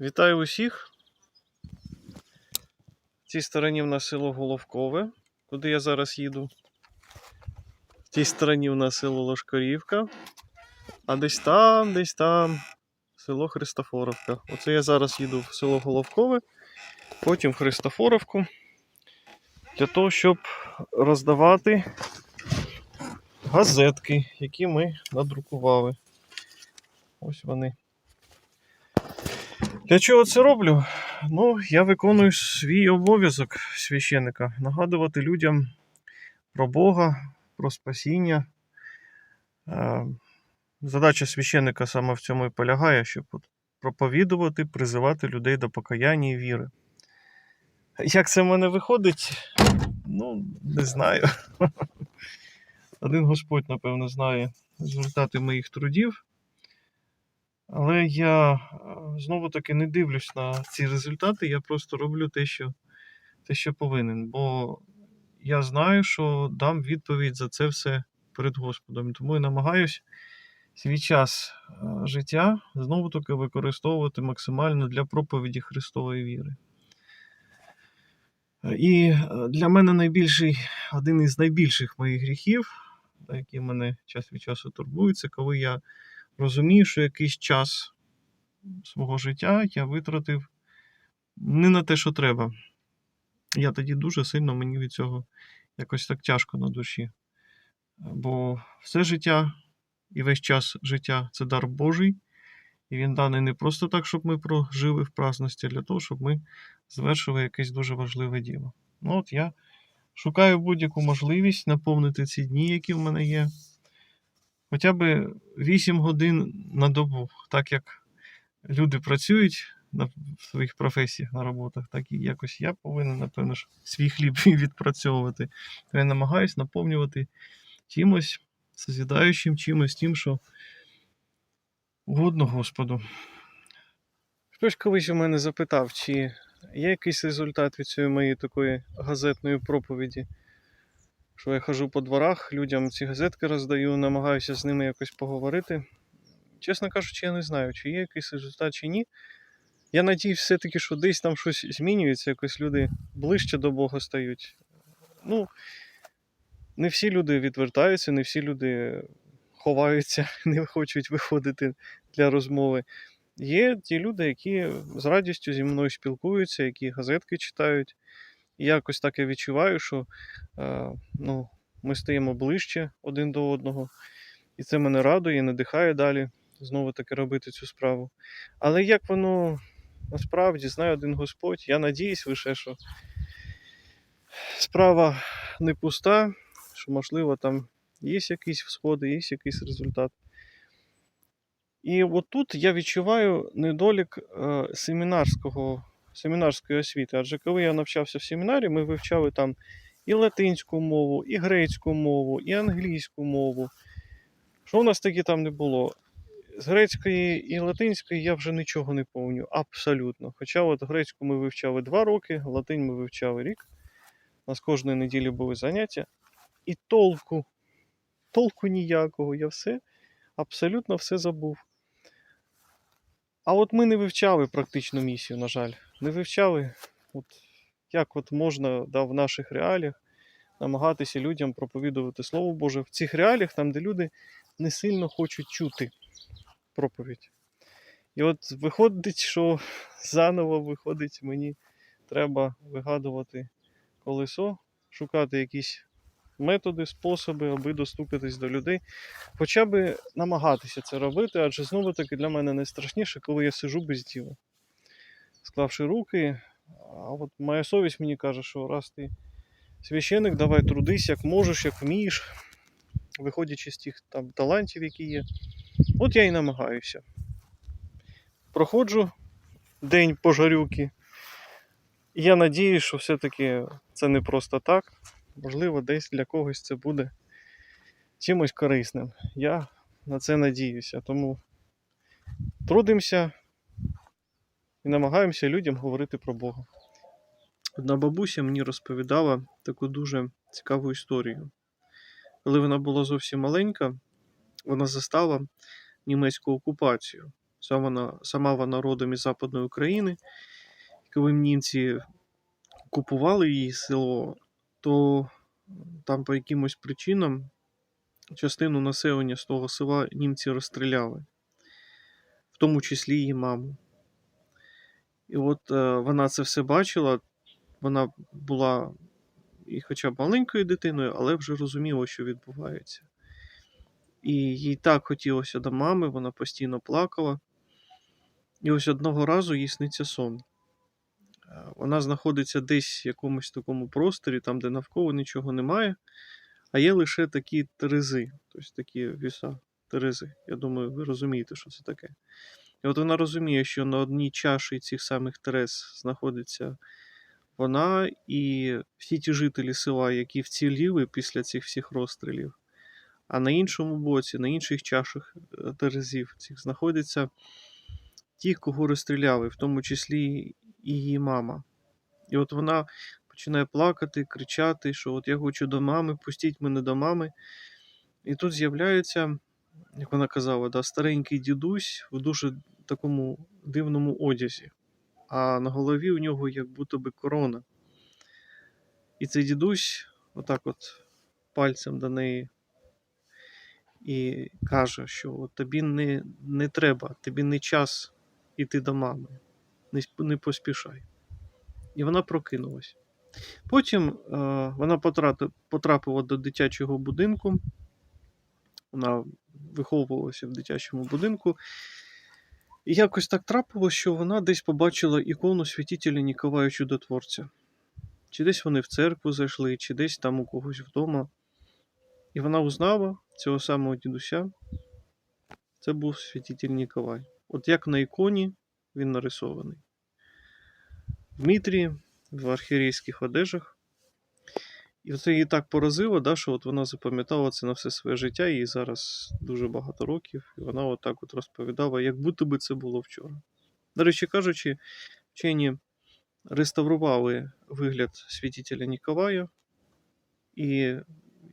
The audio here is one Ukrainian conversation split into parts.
Вітаю усіх. В цій стороні в нас село Головкове, куди я зараз їду. В цій стороні в нас село Лошкарівка. А десь там, десь там село Христофоровка. Оце я зараз їду в село Головкове, потім в Христофоровку. Для того, щоб роздавати газетки, які ми надрукували. Ось вони. Для чого це роблю? Ну, я виконую свій обов'язок священника нагадувати людям про Бога, про спасіння. Е, Задача священника саме в цьому і полягає, щоб проповідувати, призивати людей до покаяння і віри. Як це в мене виходить? Ну, не знаю. Один Господь, напевно, знає результати моїх трудів. Але я е, знову таки не дивлюсь на ці результати, я просто роблю те, що, те, що повинен. Бо я знаю, що дам відповідь за це все перед Господом. Тому я намагаюсь свій час е, життя знову таки використовувати максимально для проповіді Христової віри. Е, І для мене найбільший, один із найбільших моїх гріхів, які мене час від часу турбують, це коли я розумію, що якийсь час свого життя я витратив не на те, що треба. Я тоді дуже сильно мені від цього якось так тяжко на душі. Бо все життя і весь час життя це дар Божий, і він даний не просто так, щоб ми прожили в праздності, а для того, щоб ми звершили якесь дуже важливе діло. Ну от я шукаю будь-яку можливість наповнити ці дні, які в мене є, хоча б 8 годин на добу, так як люди працюють на в своїх професіях на роботах, так і якось я повинен, напевно, ж свій хліб відпрацьовувати. То я намагаюсь наповнювати чимось созідаючим, чимось тим, що угодно Господу. Хтось колись у мене запитав, чи є якийсь результат від цієї моєї такої газетної проповіді що я хожу по дворах, людям ці газетки роздаю, намагаюся з ними якось поговорити. Чесно кажучи, я не знаю, чи є якийсь результат, чи ні. Я надіюсь, все-таки, що десь там щось змінюється, якось люди ближче до Бога стають. Ну, не всі люди відвертаються, не всі люди ховаються, не хочуть виходити для розмови. Є ті люди, які з радістю зі мною спілкуються, які газетки читають. Якось так я відчуваю, що е, ну, ми стаємо ближче один до одного. І це мене радує надихає далі знову таки робити цю справу. Але як воно насправді знає один Господь, я надіюсь лише, що справа не пуста, що, можливо, там є якісь всходи, є якийсь результат. І от тут я відчуваю недолік е, семінарського семінарської освіти. Адже коли я навчався в семінарі, ми вивчали там і латинську мову, і грецьку мову, і англійську мову. Що у нас таки там не було? З грецької і латинської я вже нічого не пам'ятаю, абсолютно. Хоча от грецьку ми вивчали два роки, латинь ми вивчали рік. У нас кожної неділі були заняття. І толку, толку ніякого, я все, абсолютно все забув. А от ми не вивчали практичну місію, на жаль. Не вивчали, от, як от можна да, в наших реаліях намагатися людям проповідувати Слово Боже в цих реаліях, там, де люди не сильно хочуть чути проповідь. І от виходить, що заново виходить, мені треба вигадувати колесо, шукати якісь методи, способи, аби достукатись до людей. Хоча б намагатися це робити, адже знову таки для мене найстрашніше, коли я сижу без діла, склавши руки. А от моя совість мені каже, що раз ти священик, давай трудись, як можеш, як вмієш, виходячи з тих там талантів, які є. От я і намагаюся. Проходжу день пожарюки. І я надіюсь, що все-таки це не просто так. Можливо, десь для когось це буде чимось корисним. Я на це надіюся. Тому трудимося і намагаємося людям говорити про Бога. Одна бабуся мені розповідала таку дуже цікаву історію. Коли вона була зовсім маленька, вона застала німецьку окупацію. Сама вона, сама вона родом із Западної України. Коли німці купували її село, то там по якимось причинам частину населення з того села німці розстріляли, в тому числі її маму. І от е, вона це все бачила, вона була і хоча б маленькою дитиною, але вже розуміла, що відбувається. І їй так хотілося до мами, вона постійно плакала. І ось одного разу їй сниться сон. Е, Вона знаходиться десь в якомусь такому просторі, там, де навколо нічого немає, а є лише такі терези, тобто такі віса, терези. Я думаю, ви розумієте, що це таке. І от вона розуміє, що на одній чаші цих самих терез знаходиться вона і всі ті жителі села, які вціліли після цих всіх розстрілів. А на іншому боці, на інших чашах е, терезів цих знаходяться ті, кого розстріляли, в тому числі і її мама. І от вона починає плакати, кричати, що от я хочу до мами, пустіть мене до мами. І тут з'являється, як вона казала, да, старенький дідусь в дуже такому дивному одязі, а на голові у нього як будто би корона. І цей дідусь, отак от пальцем до неї і каже, що от тобі не, не треба, тобі не час іти до мами, не, не поспішай. І вона прокинулась. Потім е, вона потрапила до дитячого будинку. Вона виховувалася в дитячому будинку. І якось так трапилось, що вона десь побачила ікону святителя Ніколая Чудотворця. Чи десь вони в церкву зайшли, чи десь там у когось вдома. І вона узнала цього самого дідуся. Це був святитель Ніколай. От як на іконі він нарисований. Дмитрій в архірейських одежах. І це її так поразило, да, що от вона запам'ятала це на все своє життя, їй зараз дуже багато років, і вона от так от розповідала, як будто би це було вчора. До речі кажучи, вчені реставрували вигляд святителя Ніколая, і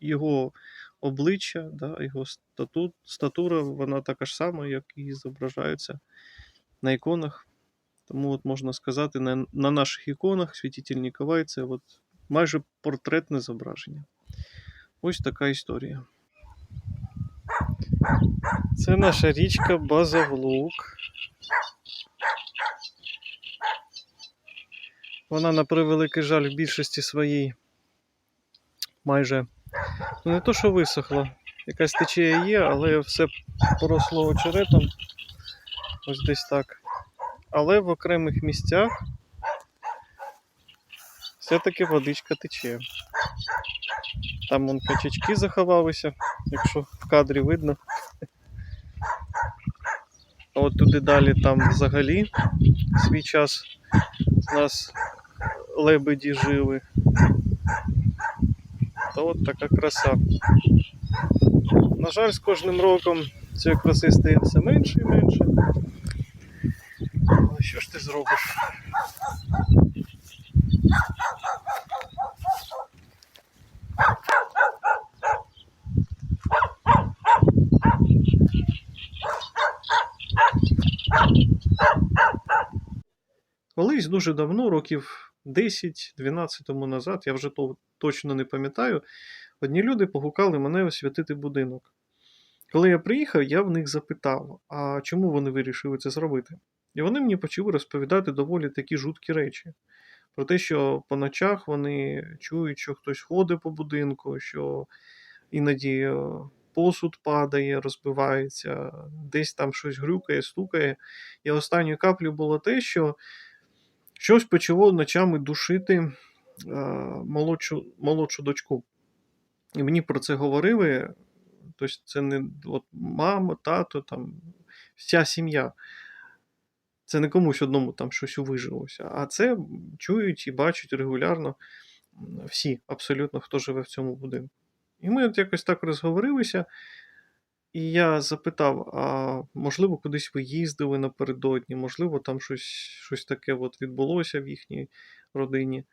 його обличчя, да, його статут, статура, вона така ж сама, як і зображається на іконах. Тому от можна сказати, на, на наших іконах святитель Ніколай це от майже портретне зображення. Ось така історія. Це наша річка Базавлук. Вона, на превеликий жаль, в більшості своїй майже ну, не то, що висохла. Якась течія є, але все поросло очеретом. Ось десь так. Але в окремих місцях все-таки водичка тече. Там вон качачки заховалися, якщо в кадрі видно. А от туди далі там взагалі свій час з нас лебеді жили. Та от така краса. На жаль, з кожним роком цієї краси стає все менше і менше. Але що ж ти зробиш? Колись дуже давно, років 10-12 тому назад, я вже то точно не пам'ятаю, одні люди погукали мене освятити будинок. Коли я приїхав, я в них запитав, а чому вони вирішили це зробити? І вони мені почали розповідати доволі такі жуткі речі. Про те, що по ночах вони чують, що хтось ходить по будинку, що іноді е, посуд падає, розбивається, десь там щось грюкає, стукає. І останньою каплею було те, що щось почало ночами душити е, молодшу, молодшу дочку. І мені про це говорили. Тобто це не от мама, тато, там, вся сім'я. Це не комусь одному там щось увижилося, а це чують і бачать регулярно всі, абсолютно, хто живе в цьому будинку. І ми от якось так розговорилися, і я запитав: а можливо, кудись ви їздили напередодні, можливо, там щось, щось таке от відбулося в їхній родині.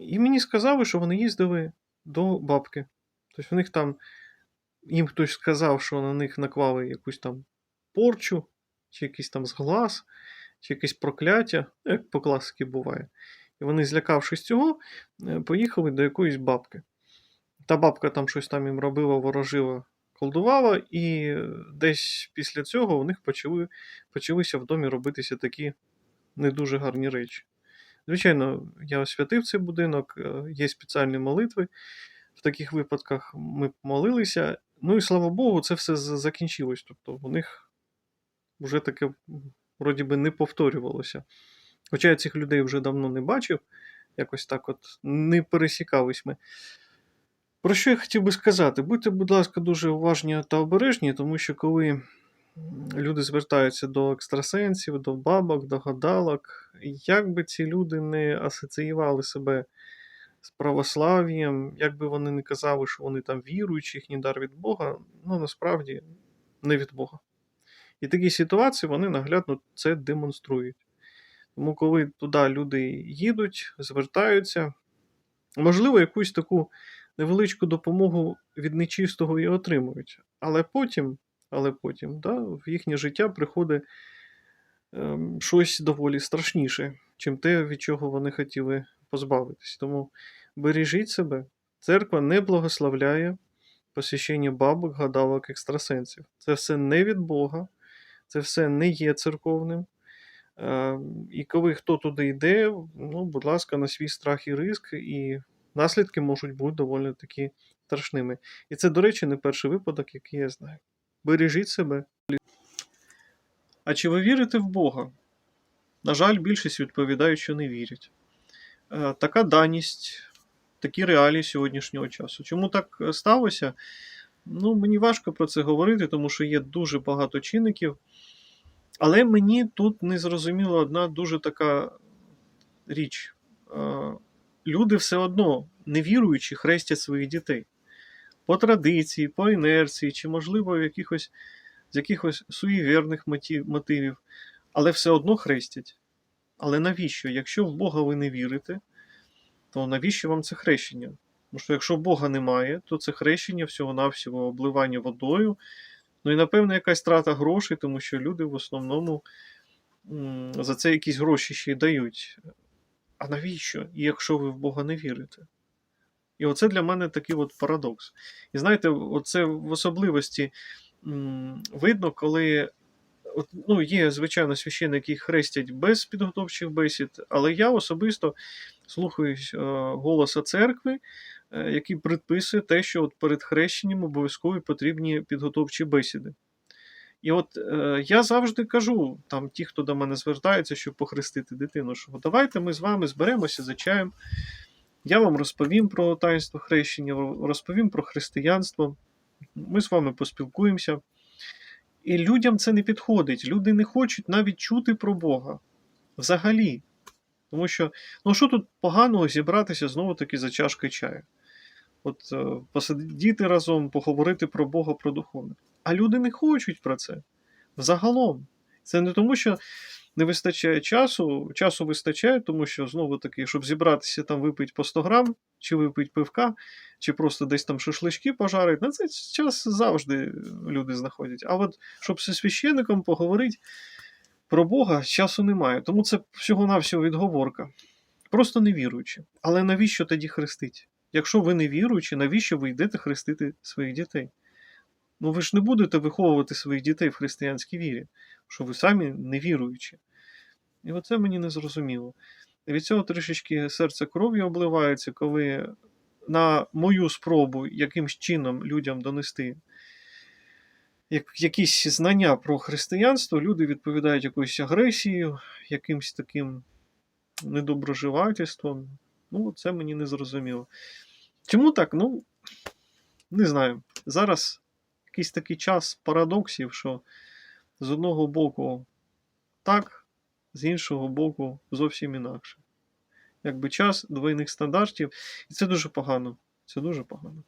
І мені сказали, що вони їздили до бабки. Тобто в них там їм хтось сказав, що на них наклали якусь там порчу, чи якийсь там зглаз, чи якесь прокляття, ну, як по класиці буває. І вони, злякавшись цього, е, поїхали до якоїсь бабки. Та бабка там щось там їм робила, ворожила, колдувала, і десь після цього у них почали, почалися в домі робитися такі не дуже гарні речі. Звичайно, я освятив цей будинок, е, є спеціальні молитви. В таких випадках ми молилися. Ну і слава Богу, це все закінчилось. Тобто у них вже таке вроді би не повторювалося. Хоча я цих людей вже давно не бачив, якось так от не пересікались ми. Про що я хотів би сказати? Будьте, будь ласка, дуже уважні та обережні, тому що коли люди звертаються до екстрасенсів, до бабок, до гадалок, як би ці люди не асоціювали себе з православ'ям, як би вони не казали, що вони там віруючі, їхній дар від Бога, ну насправді не від Бога. І такі ситуації вони наглядно це демонструють. Тому, коли туди люди їдуть, звертаються, можливо, якусь таку невеличку допомогу від нечистого і отримують. Але потім, але потім да, в їхнє життя приходить ем, щось доволі страшніше, чим те, від чого вони хотіли позбавитись. Тому бережіть себе. Церква не благословляє посвящення бабок, гадалок, екстрасенсів. Це все не від Бога, це все не є церковним. Е, І коли хто туди йде, ну, будь ласка, на свій страх і риск, і наслідки можуть бути доволі такі страшними. І це, до речі, не перший випадок, який я знаю. Бережіть себе. А чи ви вірите в Бога? На жаль, більшість відповідають, що не вірять. Е, Така даність, такі реалії сьогоднішнього часу. Чому так е, сталося? Ну, мені важко про це говорити, тому що є дуже багато чинників. Але мені тут не зрозуміла одна дуже така річ. Люди все одно, невіруючи, хрестять своїх дітей. По традиції, по інерції, чи, можливо, якихось, з якихось суєвірних мотивів, але все одно хрестять. Але навіщо? Якщо в Бога ви не вірите, то навіщо вам це хрещення? Тому що якщо Бога немає, то це хрещення всього-навсього обливання водою. Ну і напевно якась трата грошей, тому що люди в основному за це якісь гроші ще й дають. А навіщо? Якщо ви в Бога не вірите? І оце для мене такий от парадокс. І знаєте, оце в особливості м, видно, коли от, ну, є, звичайно, священники, які хрестять без підготовчих бесід, але я особисто слухаюсь е, голоса церкви, е, який предписує те, що от перед хрещенням обов'язково потрібні підготовчі бесіди. І от е, я завжди кажу, там ті, хто до мене звертається, щоб похрестити дитину, що давайте ми з вами зберемося за чаєм. Я вам розповім про таїнство хрещення, розповім про християнство. Ми з вами поспілкуємося. І людям це не підходить. Люди не хочуть навіть чути про Бога. Взагалі. Тому що, ну що тут поганого зібратися знову-таки за чашкою чаю? От е, посидіти разом, поговорити про Бога, про духовне. А люди не хочуть про це. Взагалом. Це не тому, що не вистачає часу. Часу вистачає, тому що знову таки, щоб зібратися там випити по 100 грам, чи випити пивка, чи просто десь там шашлички пожарити, на цей час завжди люди знаходять. А от щоб зі священником поговорити про Бога, часу немає. Тому це всього-навсього відговорка. Просто не віруючи. Але навіщо тоді хрестить? Якщо ви не віруючі, навіщо ви йдете хрестити своїх дітей? Ну ви ж не будете виховувати своїх дітей в християнській вірі, що ви самі не віруючі. І оце мені не зрозуміло. Від цього трішечки серце кров'ю обливається, коли на мою спробу якимсь чином людям донести якісь знання про християнство, люди відповідають якоюсь агресією, якимсь таким недоброживательством. Ну, це мені не зрозуміло. Чому так? Ну, не знаю. Зараз якийсь такий час парадоксів, що з одного боку так, з іншого боку зовсім інакше. Якби час двойних стандартів, і це дуже погано. Це дуже погано.